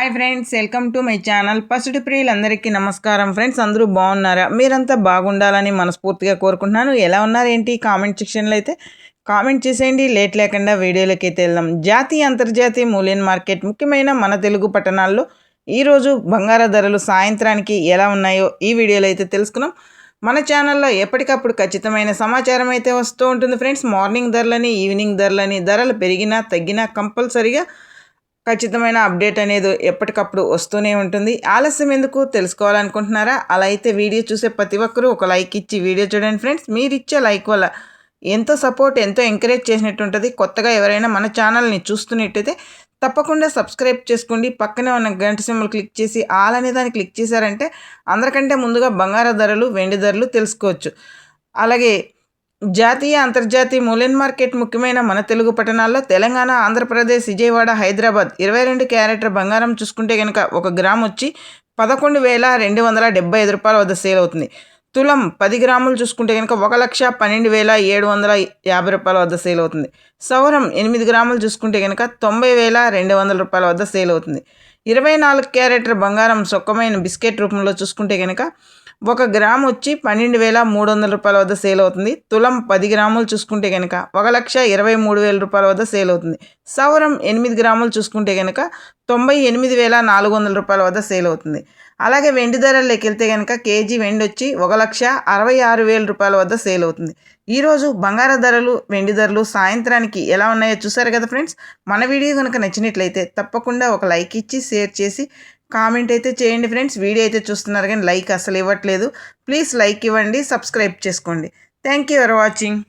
Hi friends welcome to my channel. First ప్రియులందరికీ నమస్కారం friends అందరూ బాగున్నారా? మీరంతా బాగుండాలని మనస్ఫూర్తిగా కోరుకుంటున్నాను. ఎలా ఉన్నారు ఏంటి కామెంట్ సెక్షన్లో అయితే కామెంట్ చేసేయండి. లేట్ లేకుండా వీడియోలోకి అయితే వెళ్దాం. జాతీయ అంతర్జాతీయ మూల్యం మార్కెట్ ముఖ్యమైన మన తెలుగు పట్టణాల్లో ఈరోజు బంగార ధరలు సాయంత్రానికి ఎలా ఉన్నాయో ఈ వీడియోలో అయితే తెలుసుకున్నాం. మన ఛానల్లో ఎప్పటికప్పుడు ఖచ్చితమైన సమాచారం అయితే వస్తూ ఉంటుంది ఫ్రెండ్స్. మార్నింగ్ ధరలని ఈవినింగ్ ధరలని ధరలు పెరిగినా తగ్గినా కంపల్సరీగా ఖచ్చితమైన అప్డేట్ అనేది ఎప్పటికప్పుడు వస్తూనే ఉంటుంది. ఆలస్యం ఎందుకు తెలుసుకోవాలనుకుంటున్నారా? అలా అయితే వీడియో చూసే ప్రతి ఒక్కరూ ఒక లైక్ ఇచ్చి వీడియో చూడండి ఫ్రెండ్స్. మీరు ఇచ్చే లైక్ వల్ల ఎంతో సపోర్ట్ ఎంతో ఎంకరేజ్ చేసినట్టు ఉంటుంది. కొత్తగా ఎవరైనా మన ఛానల్ని చూస్తున్నట్టయితే తప్పకుండా సబ్స్క్రైబ్ చేసుకోండి. పక్కనే ఉన్న గంట సింబల్ క్లిక్ చేసి ఆల్ అనే దాన్ని క్లిక్ చేశారంటే అందరికంటే ముందుగా బంగారు ధరలు వెండి ధరలు తెలుసుకోవచ్చు. అలాగే జాతీయ అంతర్జాతీయ మూలెన్ మార్కెట్ ముఖ్యమైన మన తెలుగు పట్టణాల్లో తెలంగాణ ఆంధ్రప్రదేశ్ విజయవాడ హైదరాబాద్ ఇరవై రెండు క్యారెటర్ బంగారం చూసుకుంటే కనుక ఒక గ్రామ్ వచ్చి పదకొండు వేల రెండు వందల డెబ్బై ఐదు రూపాయల వద్ద సేల్ అవుతుంది. తులం పది గ్రాములు చూసుకుంటే కనుక ఒక లక్ష పన్నెండు వేల ఏడు వందల యాభై రూపాయల వద్ద సేల్ అవుతుంది. సౌరం ఎనిమిది గ్రాములు చూసుకుంటే కనుక తొంభై వేల రెండు వందల రూపాయల వద్ద సేల్ అవుతుంది. ఇరవై నాలుగు క్యారెటర్ బంగారం సొక్కమైన బిస్కెట్ రూపంలో చూసుకుంటే కనుక ఒక గ్రామ్ వచ్చి పన్నెండు వేల మూడు వందల రూపాయల వద్ద సేల్ అవుతుంది. తులం పది గ్రాములు చూసుకుంటే కనుక ఒక లక్ష ఇరవై మూడు వేల రూపాయల వద్ద సేల్ అవుతుంది. సౌరం ఎనిమిది గ్రాములు చూసుకుంటే కనుక తొంభై ఎనిమిది వేల నాలుగు వందల రూపాయల వద్ద సేల్ అవుతుంది. అలాగే వెండి ధరల్లోకి వెళ్తే కనుక కేజీ వెండి వచ్చి ఒక లక్ష అరవై ఆరు వేల రూపాయల వద్ద సేల్ అవుతుంది. ఈరోజు బంగార ధరలు వెండి ధరలు సాయంత్రానికి ఎలా ఉన్నాయో చూసారు కదా ఫ్రెండ్స్? మన వీడియో కనుక నచ్చినట్లయితే తప్పకుండా ఒక లైక్ ఇచ్చి షేర్ చేసి కామెంట్ అయితే చేయండి ఫ్రెండ్స్. వీడియో అయితే చూస్తున్నారు కానీ లైక్ అసలు ఇవ్వట్లేదు. ప్లీజ్ లైక్ ఇవ్వండి సబ్స్క్రైబ్ చేసుకోండి. Thank you for watching.